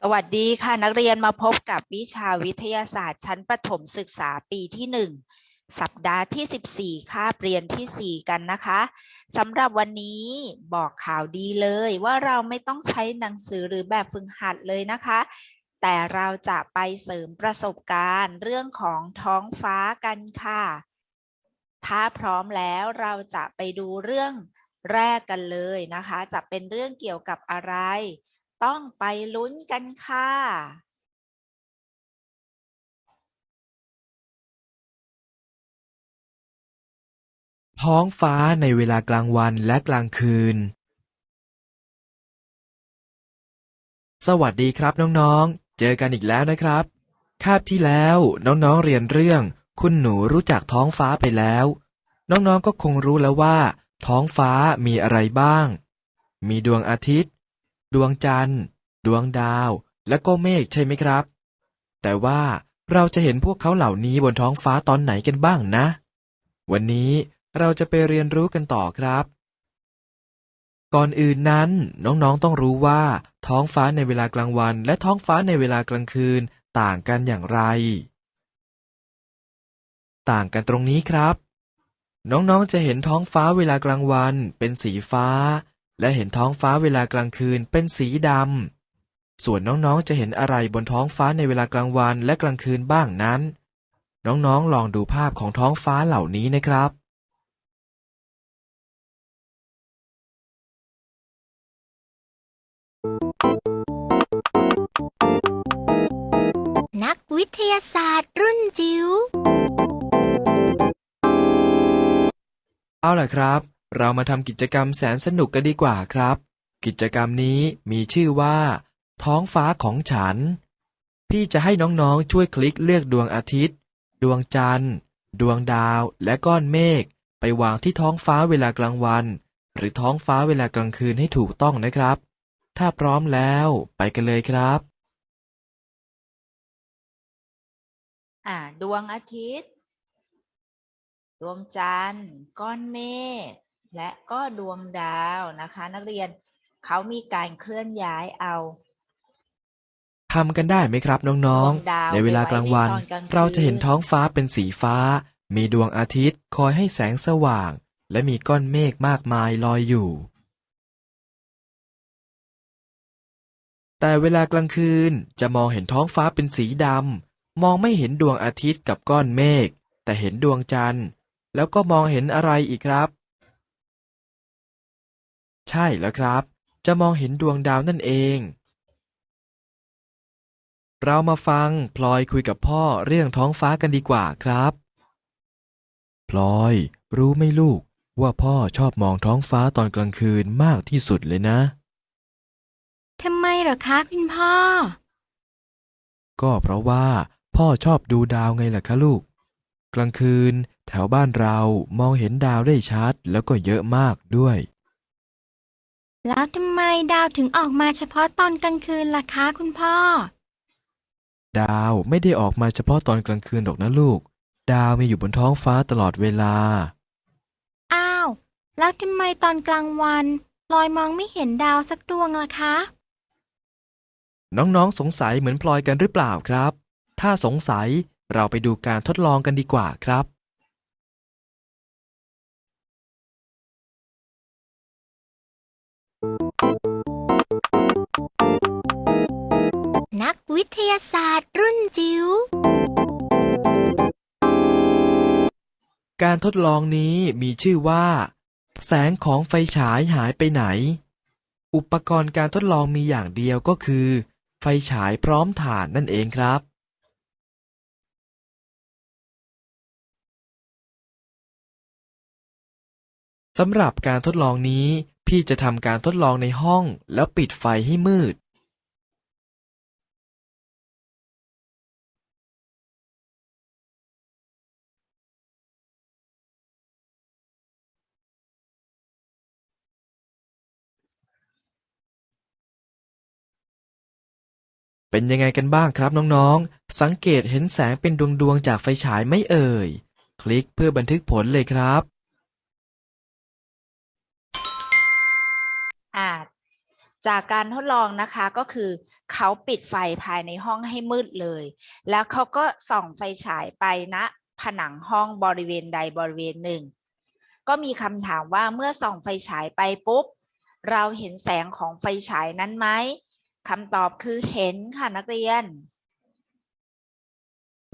สวัสดีค่ะนักเรียนมาพบกับวิชาวิทยาศาสตร์ชั้นประถมศึกษาปีที่ 1 สัปดาห์ที่ 14 คาบเรียนทีสี่ 4 กันนะคะสำหรับวันนี้บอกข่าวดีเลยว่าเราไม่ต้องใช้หนังสือหรือแบบฝึกหัดเลยนะคะ แต่เราจะไปเสริมประสบการณ์เรื่องของท้องฟ้ากันค่ะ ถ้าพร้อมแล้วเราจะไปดูเรื่องแรกกันเลยนะคะ จะเป็นเรื่องเกี่ยวกับอะไร ต้องไปลุ้นกันค่ะท้องฟ้าในเวลากลางวันและกลางคืน สวัสดีครับน้องๆ เจอกันอีกแล้วนะครับ คาบที่แล้วน้องๆเรียนเรื่อง คุณหนูรู้จักท้องฟ้าไปแล้ว น้องๆก็คงรู้แล้วว่า ท้องฟ้ามีอะไรบ้าง มีดวงอาทิตย์ ดวงจันทร์ ดวงดาว และก็เมฆใช่ไหมครับ แต่ว่าเราจะเห็นพวกเขาเหล่านี้บนท้องฟ้าตอนไหนกันบ้างนะ วันนี้เราจะไปเรียนรู้กันต่อครับ ก่อนอื่นนั้น น้องๆต้องรู้ว่า ท้องฟ้าในเวลากลางวัน และท้องฟ้าในเวลากลางคืนต่างกันอย่างไร ต่างกันตรงนี้ครับ น้องๆจะเห็นท้องฟ้าเวลากลางวันเป็นสีฟ้า และเห็นท้องฟ้าเวลากลางคืนเป็นสีดำ ส่วนน้องๆ จะเห็นอะไรบนท้องฟ้าในเวลากลางวันและกลางคืนบ้างนั้น น้องๆ ลองดูภาพของท้องฟ้าเหล่านี้นะครับนักวิทยาศาสตร์รุ่นจิ๋ว เอาล่ะครับ เรามาทำกิจกรรมแสนสนุกกันดีกว่าครับ กิจกรรมนี้มีชื่อว่า ท้องฟ้าของฉัน พี่จะให้น้องๆช่วยคลิกเลือกดวงอาทิตย์ ดวงจันทร์ ดวงดาว และก้อนเมฆ ไปวางที่ท้องฟ้าเวลากลางวัน หรือท้องฟ้าเวลากลางคืนให้ถูกต้องนะครับ ถ้าพร้อมแล้วไปกันเลยครับอ่าดวงอาทิตย์ ดวงจันทร์ ก้อนเมฆ และก็ดวงดาวนะคะ นักเรียนเขามีการเคลื่อนย้ายเอาทำกันได้ไหมครับน้องดวงดาวๆในเวลากลางวันไปไว้ในตอนกลางคืนเราจะเห็นท้องฟ้าเป็นสีฟ้า มีดวงอาทิตย์คอยให้แสงสว่าง และมีก้อนเมฆมากมายลอยอยู่ แต่เวลากลางคืนจะมองเห็นท้องฟ้าเป็นสีดำ มองไม่เห็นดวงอาทิตย์กับก้อนเมฆ แต่เห็นดวงจันทร์ แล้วก็มองเห็นอะไรอีกครับ ใช่แล้วครับ จะมองเห็นดวงดาวนั่นเอง เรามาฟังพลอยคุยกับพ่อเรื่องท้องฟ้ากันดีกว่าครับ พลอย รู้ไหมลูก ว่าพ่อชอบมองท้องฟ้าตอนกลางคืนมากที่สุดเลยนะ ทำไมเหรอคะคุณพ่อ ก็เพราะว่า พ่อชอบดูดาวไงล่ะคะลูก กลางคืน แถวบ้านเรามองเห็นดาวได้ชัดแล้วก็เยอะมากด้วย แล้วทำไมดาวถึงออกมาเฉพาะตอนกลางคืนล่ะคะคุณพ่อ ดาวไม่ได้ออกมาเฉพาะตอนกลางคืนหรอกนะลูก ดาวมีอยู่บนท้องฟ้าตลอดเวลา อ้าว แล้วทำไมตอนกลางวันลอยมองไม่เห็นดาวสักดวงล่ะคะ น้องๆสงสัยเหมือนพลอยกันหรือเปล่าครับ ถ้าสงสัยเราไปดูการทดลองกันดีกว่าครับ นักวิทยาศาสตร์รุ่นจิ๋ว การทดลองนี้มีชื่อว่า แสงของไฟฉายหายไปไหน อุปกรณ์การทดลองมีอย่างเดียวก็คือ ไฟฉายพร้อมถ่านนั่นเองครับ สำหรับการทดลองนี้พี่จะทำการทดลองในห้องแล้วปิดไฟให้มืด เป็นยังไงกันบ้างครับน้องๆ สังเกตเห็นแสงเป็นดวงๆจากไฟฉายไม่เอ่ย คลิกเพื่อบันทึกผลเลยครับ อ่าจากการทดลองนะคะก็คือเขาปิดไฟภายในห้องให้มืดเลย แล้วเขาก็ส่องไฟฉายไปณผนังห้องบริเวณใดบริเวณหนึ่ง ก็มีคำถามว่าเมื่อส่องไฟฉายไปปุ๊บ เราเห็นแสงของไฟฉายนั้นไหม คำตอบคือเห็นค่ะนักเรียน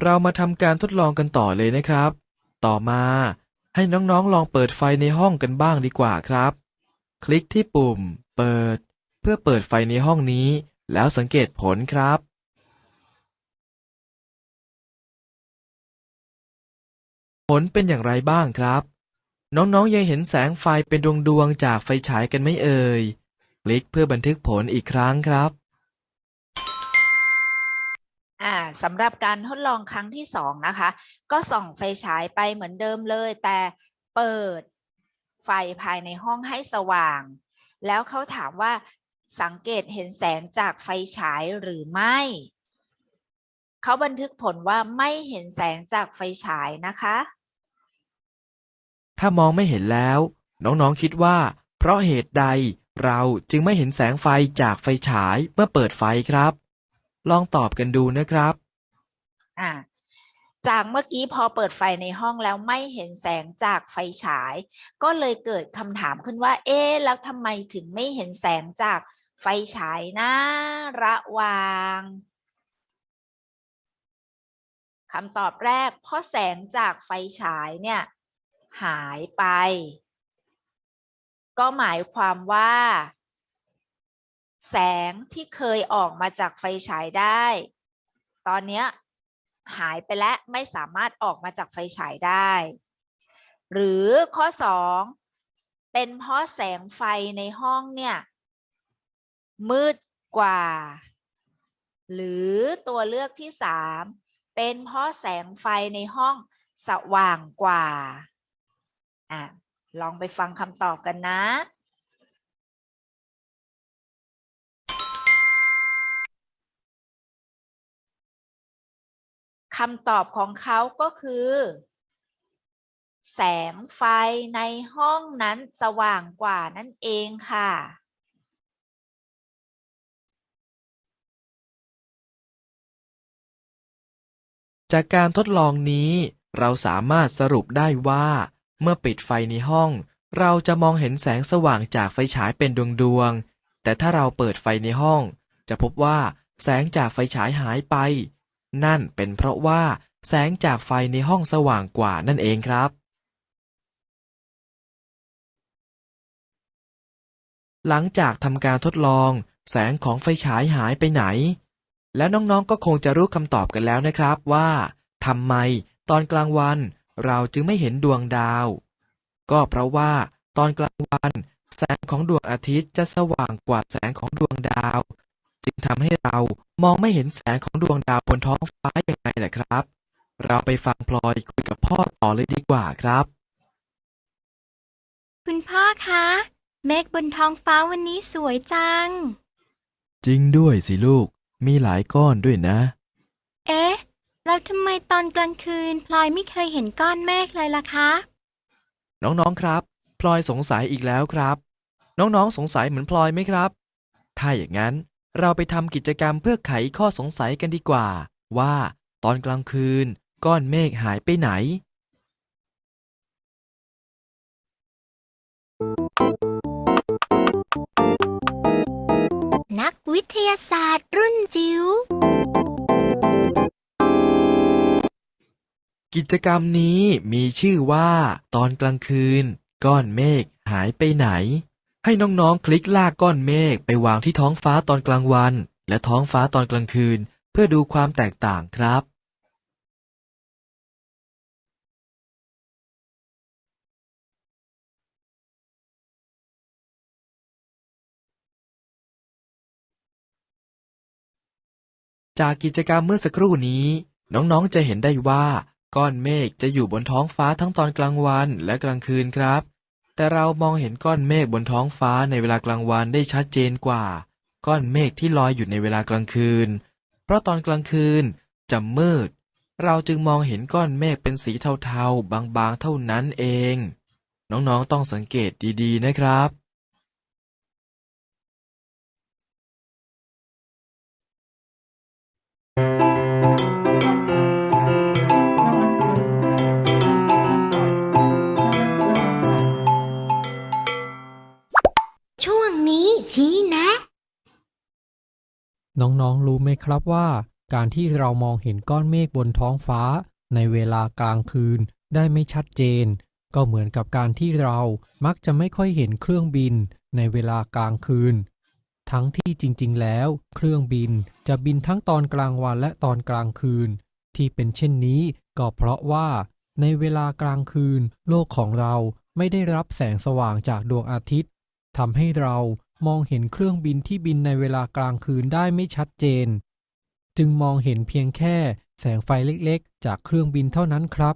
เรามาทำการทดลองกันต่อเลยนะครับ ต่อมาให้น้องๆลองเปิดไฟในห้องกันบ้างดีกว่าครับ คลิกที่ปุ่ม เปิด เพื่อเปิดไฟในห้องนี้ แล้วสังเกตผลครับผลเป็นอย่างไรบ้างครับ น้องๆยังเห็นแสงไฟเป็นดวงๆจากไฟฉายกันไหมเอ่ย คลิกเพื่อบันทึกผลอีกครั้งครับ อ่าสำหรับการทดลองครั้งที่สองนะคะ ก็ส่องไฟฉายไปเหมือนเดิมเลย แต่เปิดไฟภายในห้องให้สว่าง แล้วเขาถามว่าสังเกตเห็นแสงจากไฟฉายหรือไม่ เขาบันทึกผลว่าไม่เห็นแสงจากไฟฉายนะคะ ถ้ามองไม่เห็นแล้ว น้องๆคิดว่า เพราะเหตุใดเราจึงไม่เห็นแสงไฟจากไฟฉายเมื่อเปิดไฟครับ ลองตอบกันดูนะครับ อ่า จากเมื่อกี้พอเปิดไฟในห้องแล้วไม่เห็นแสงจากไฟฉาย ก็เลยเกิดคำถามขึ้นว่า เอ๊ะแล้วทำไมถึงไม่เห็นแสงจากไฟฉายนะระวางคำตอบแรก เพราะแสงจากไฟฉายเนี่ย หายไป ก็หมายความว่า แสงที่เคยออกมาจากไฟฉายได้ ตอนนี้หายไปและไม่สามารถออกมาจากไฟฉายได้ หรือข้อ 2 เป็นเพราะแสงไฟในห้องเนี่ย มืดกว่า หรือตัวเลือกที่ 3 เป็นเพราะแสงไฟในห้องสว่างกว่าอะลองไปฟังคำตอบกันนะ คำตอบของเขาก็คือ แสงไฟในห้องนั้นสว่างกว่านั่นเองค่ะ จากการทดลองนี้เราสามารถสรุปได้ว่า เมื่อปิดไฟในห้อง เราจะมองเห็นแสงสว่างจากไฟฉายเป็นดวงๆ แต่ถ้าเราเปิดไฟในห้อง จะพบว่าแสงจากไฟฉายหายไป นั่นเป็นเพราะว่าแสงจากไฟในห้องสว่างกว่านั่นเองครับหลังจากทำการทดลอง แสงของไฟฉายหายไปไหน และน้องๆก็คงจะรู้คำตอบกันแล้วนะครับว่าทำไมตอนกลางวัน เราจึงไม่เห็นดวงดาว ก็เพราะว่า ตอนกลางวัน แสงของดวงอาทิตย์จะสว่างกว่าแสงของดวงดาว จึงทำให้เรามองไม่เห็นแสงของดวงดาวบนท้องฟ้ายังไงล่ะครับ เราไปฟังพลอยคุยกับพ่อต่อเลยดีกว่าครับ คุณพ่อคะ เมฆบนท้องฟ้าวันนี้สวยจัง จริงด้วยสิลูก มีหลายก้อนด้วยนะ เอ๊ะ แล้วทำไมตอนกลางคืน พลอยไม่เคยเห็นก้อนเมฆเลยล่ะคะ น้องๆครับ พลอยสงสัยอีกแล้วครับ น้องๆสงสัยเหมือนพลอยไหมครับ ถ้าอย่างนั้น เราไปทำกิจกรรมเพื่อไขข้อสงสัยกันดีกว่า ว่าตอนกลางคืนก้อนเมฆหายไปไหน นักวิทยาศาสตร์รุ่นจิ๋วกิจกรรมนี้มีชื่อว่า ตอนกลางคืน ก้อนเมฆหายไปไหน ให้น้องๆ คลิกลากก้อนเมฆไปวางที่ท้องฟ้าตอนกลางวัน และท้องฟ้าตอนกลางคืน เพื่อดูความแตกต่างครับ จากกิจกรรมเมื่อสักครู่นี้ น้องๆ จะเห็นได้ว่า ก้อนเมฆจะอยู่บนท้องฟ้าทั้งตอนกลางวันและกลางคืนครับ แต่เรามองเห็นก้อนเมฆบนท้องฟ้าในเวลากลางวันได้ชัดเจนกว่า ก้อนเมฆที่ลอยอยู่ในเวลากลางคืน เพราะตอนกลางคืนจะมืด เราจึงมองเห็นก้อนเมฆเป็นสีเทาๆ บางๆ เท่านั้นเอง น้องๆ ต้องสังเกตดีๆ นะครับ น้องๆ รู้ไหมครับว่า การที่เรามองเห็นก้อนเมฆบนท้องฟ้า ในเวลากลางคืนได้ไม่ชัดเจน ก็เหมือนกับการที่เรามักจะไม่ค่อยเห็นเครื่องบิน ในเวลากลางคืน ทั้งที่จริงๆ แล้ว เครื่องบินจะบินทั้งตอนกลางวันและตอนกลางคืน ที่เป็นเช่นนี้ก็เพราะว่า ในเวลากลางคืน โลกของเราไม่ได้รับแสงสว่างจากดวงอาทิตย์ทำให้เรา มองเห็นเครื่องบินที่บินในเวลากลางคืนได้ไม่ชัดเจน จึงมองเห็นเพียงแค่แสงไฟเล็กๆ จากเครื่องบินเท่านั้นครับ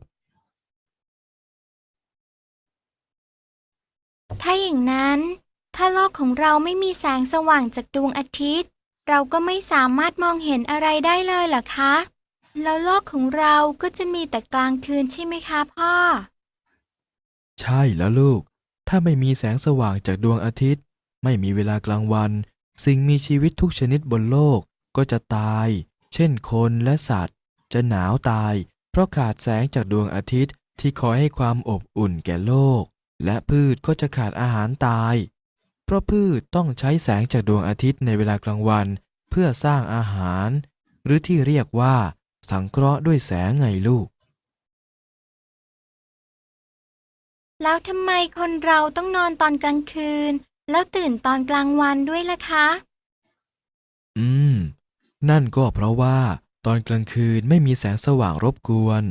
ถ้าอย่างนั้น ถ้าโลกของเราไม่มีแสงสว่างจากดวงอาทิตย์ เราก็ไม่สามารถมองเห็นอะไรได้เลยเหรอคะ แล้วโลกของเราก็จะมีแต่กลางคืนใช่ไหมคะพ่อ ใช่แล้วลูก ถ้าไม่มีแสงสว่างจากดวงอาทิตย์ ไม่มีเวลากลางวัน สิ่งมีชีวิตทุกชนิดบนโลกก็จะตาย เช่นคนและสัตว์ จะหนาวตาย เพราะขาดแสงจากดวงอาทิตย์ที่คอยให้ความอบอุ่นแก่โลก และพืชก็จะขาดอาหารตาย เพราะพืชต้องใช้แสงจากดวงอาทิตย์ในเวลากลางวัน เพื่อสร้างอาหาร หรือที่เรียกว่า สังเคราะห์ด้วยแสงไงลูก แล้วทำไมคนเราต้องนอนตอนกลางคืน แล้วตื่นตอนกลางวันด้วยล่ะคะ อืม นั่นก็เพราะว่า ตอนกลางคืนไม่มีแสงสว่างรบกวน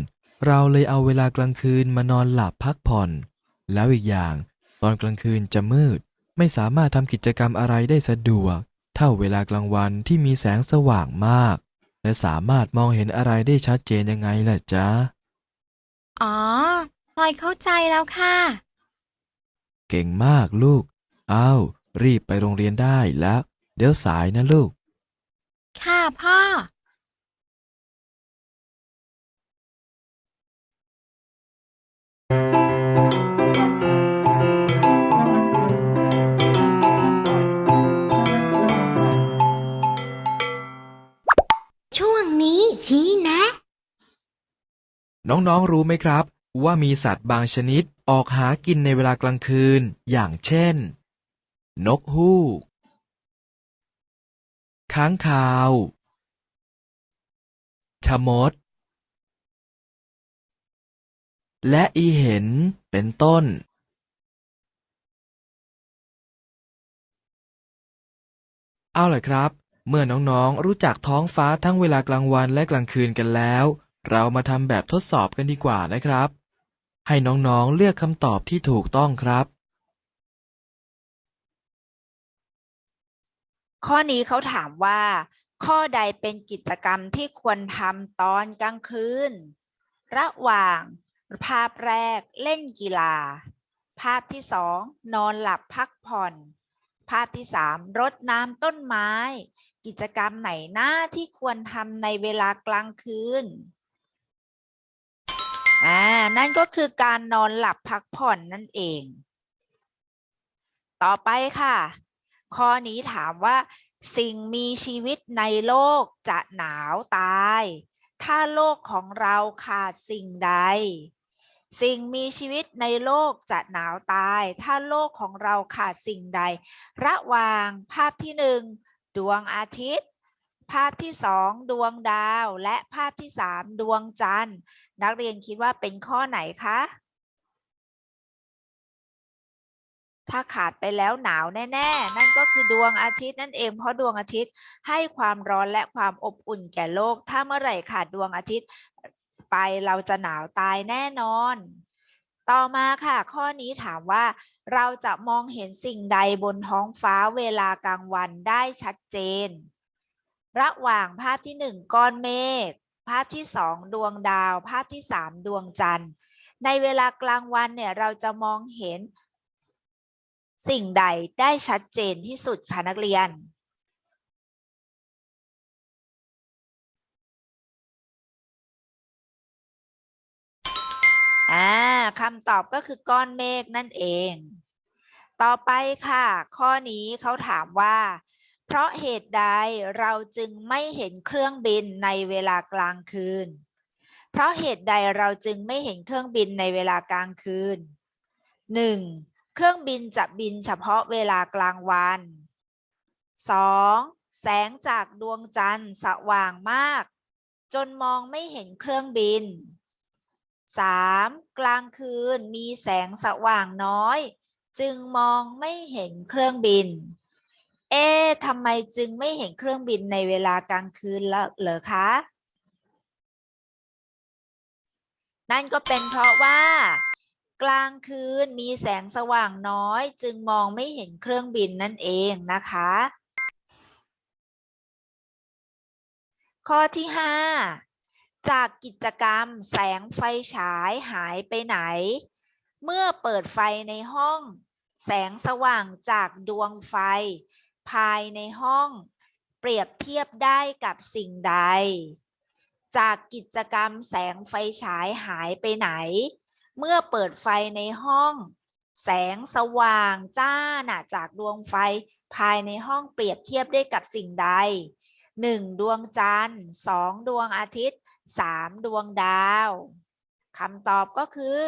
เราเลยเอาเวลากลางคืนมานอนหลับพักผ่อน แล้วอีกอย่าง ตอนกลางคืนจะมืด ไม่สามารถทำกิจกรรมอะไรได้สะดวก เท่าเวลากลางวันที่มีแสงสว่างมาก และสามารถมองเห็นอะไรได้ชัดเจนยังไงล่ะจ๊ะ อ๋อพลอยเข้าใจแล้วค่ะ เก่งมากลูกเอารีบไปโรงเรียนได้แล้ว เดี๋ยวสายนะลูก ค่ะพ่อ ช่วงนี้ชี้แนะ น้องๆรู้ไหมครับ ว่ามีสัตว์บางชนิดออกหากินในเวลากลางคืน อย่างเช่น นกฮูก ค้างคาวชะมด และอีเห็นเป็นต้น เอาล่ะครับ เมื่อน้องๆรู้จักท้องฟ้าทั้งเวลากลางวันและกลางคืนกันแล้ว เรามาทำแบบทดสอบกันดีกว่านะครับ ให้น้องๆเลือกคำตอบที่ถูกต้องครับ ข้อนี้เขาถามว่า ข้อใดเป็นกิจกรรมที่ควรทำตอนกลางคืน ระหว่างภาพแรกเล่นกีฬา ภาพที่สองนอนหลับพักผ่อน ภาพที่สามรดน้ำต้นไม้ กิจกรรมไหนหน้าที่ควรทำในเวลากลางคืนอ่านั่นก็คือการนอนหลับพักผ่อนนั่นเอง ต่อไปค่ะ ข้อนี้ถามว่า สิ่งมีชีวิตในโลกจะหนาวตาย ถ้าโลกของเราขาดสิ่งใด สิ่งมีชีวิตในโลกจะหนาวตาย ถ้าโลกของเราขาดสิ่งใด ระหว่างภาพที่หนึ่งดวงอาทิตย์ภาพที่สองดวงดาวและภาพที่สามดวงจันทร์ นักเรียนคิดว่าเป็นข้อไหนคะ ถ้าขาดไปแล้วหนาวแน่ ๆ นั่นก็คือดวงอาทิตย์นั่นเองเพราะดวงอาทิตย์ให้ความร้อนและความอบอุ่นแก่โลก ถ้าเมื่อไหร่ขาดดวงอาทิตย์ไปเราจะหนาวตายแน่นอน ต่อมาค่ะ ข้อนี้ถามว่า เราจะมองเห็นสิ่งใดบนท้องฟ้าเวลากลางวันได้ชัดเจน ระหว่างภาพที่หนึ่งก้อนเมฆภาพที่สองดวงดาว ภาพที่สามดวงจันทร์ ในเวลากลางวันเนี่ยเราจะมองเห็น สิ่งใดได้ชัดเจนที่สุดคะนักเรียน อ่าคำตอบก็คือก้อนเมฆนั่นเอง ต่อไปค่ะ ข้อนี้เขาถามว่า เพราะเหตุใดเราจึงไม่เห็นเครื่องบินในเวลากลางคืน เพราะเหตุใดเราจึงไม่เห็นเครื่องบินในเวลากลางคืน 1. เครื่องบินจะบินเฉพาะเวลากลางวัน 2. แสงจากดวงจันทร์สว่างมาก จนมองไม่เห็นเครื่องบิน 3. กลางคืนมีแสงสว่างน้อย จึงมองไม่เห็นเครื่องบิน เอ๊ะทำไมจึงไม่เห็นเครื่องบินในเวลากลางคืนแล้วเหรอคะ นั่นก็เป็นเพราะว่า กลางคืนมีแสงสว่างน้อย จึงมองไม่เห็นเครื่องบินนั่นเองนะคะ ข้อที่ 5 จากกิจกรรมแสงไฟฉายหายไปไหน เมื่อเปิดไฟในห้อง แสงสว่างจากดวงไฟ ภายในห้อง เปรียบเทียบได้กับสิ่งใด จากกิจกรรมแสงไฟฉายหายไปไหน เมื่อเปิดไฟในห้อง แสงสว่างจ้าน่ะจากดวงไฟภายในห้องเปรียบเทียบได้กับสิ่งใดหนึ่งดวงจันทร์สองดวงอาทิตย์สามดวงดาวคำตอบก็คือ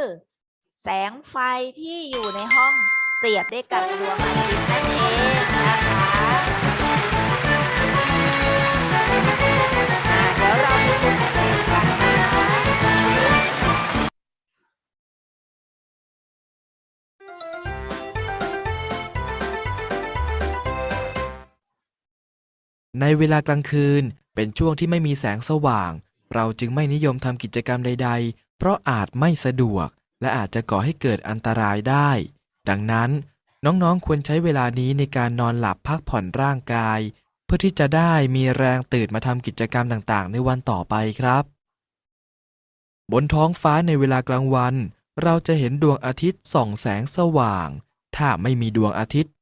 แสงไฟที่อยู่ในห้องเปรียบได้กับดวงอาทิตย์นั่นเองนะคะ ในเวลากลางคืนเป็นช่วงที่ไม่มีแสงสว่าง เราจึงไม่นิยมทำกิจกรรมใด ๆ เพราะอาจไม่สะดวก และอาจจะก่อให้เกิดอันตรายได้ ดังนั้น น้องๆ ควรใช้เวลานี้ในการนอนหลับพักผ่อนร่างกาย เพื่อที่จะได้มีแรงตื่นมาทำกิจกรรมต่างๆ ในวันต่อไปครับ บนท้องฟ้าในเวลากลางวัน เราจะเห็นดวงอาทิตย์ส่องแสงสว่าง ถ้าไม่มีดวงอาทิตย์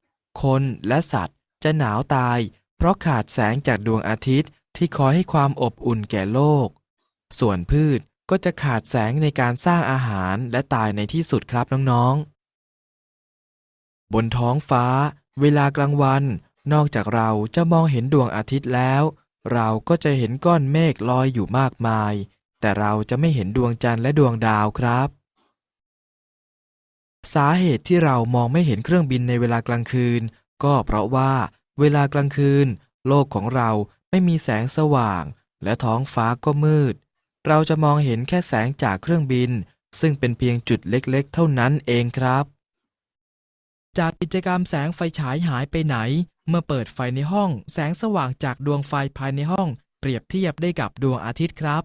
คนและสัตว์จะหนาวตาย ราะขาดแสงจากดวงอาทิตย์ที่คอยให้ความอบอุ่นแก่โลก ส่วนพืชก็จะขาดแสงในการสร้างอาหารและตายในที่สุดครับน้องๆ บนท้องฟ้า เวลากลางวัน นอกจากเราจะมองเห็นดวงอาทิตย์แล้ว เราก็จะเห็นก้อนเมฆลอยอยู่มากมาย แต่เราจะไม่เห็นดวงจันทร์และดวงดาวครับ สาเหตุที่เรามองไม่เห็นเครื่องบินในเวลากลางคืน ก็เพราะว่า เวลากลางคืน โลกของเราไม่มีแสงสว่าง และท้องฟ้าก็มืด เราจะมองเห็นแค่แสงจากเครื่องบิน ซึ่งเป็นเพียงจุดเล็กๆ เท่านั้นเองครับ จากกิจกรรมแสงไฟฉายหายไปไหน เมื่อเปิดไฟในห้อง แสงสว่างจากดวงไฟภายในห้อง เปรียบเทียบได้กับดวงอาทิตย์ครับ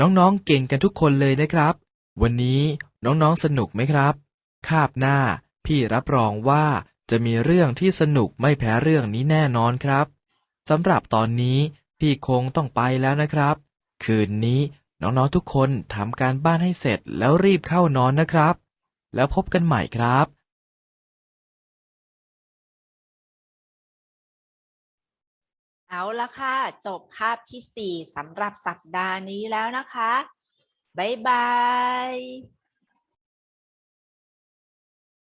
น้องๆ เก่งกันทุกคนเลยนะครับ วันนี้น้องๆสนุกไหมครับ คาบหน้า พี่รับรองว่าจะมีเรื่องที่สนุกไม่แพ้เรื่องนี้แน่นอนครับสำหรับตอนนี้พี่คงต้องไปแล้วนะครับ คืนนี้น้องๆทุกคนทำการบ้านให้เสร็จแล้วรีบเข้านอนนะครับ แล้วพบกันใหม่ครับเอาละค่ะ จบคาบที่ 4สำหรับสัปดาห์นี้แล้วนะคะ บ๊ายบาย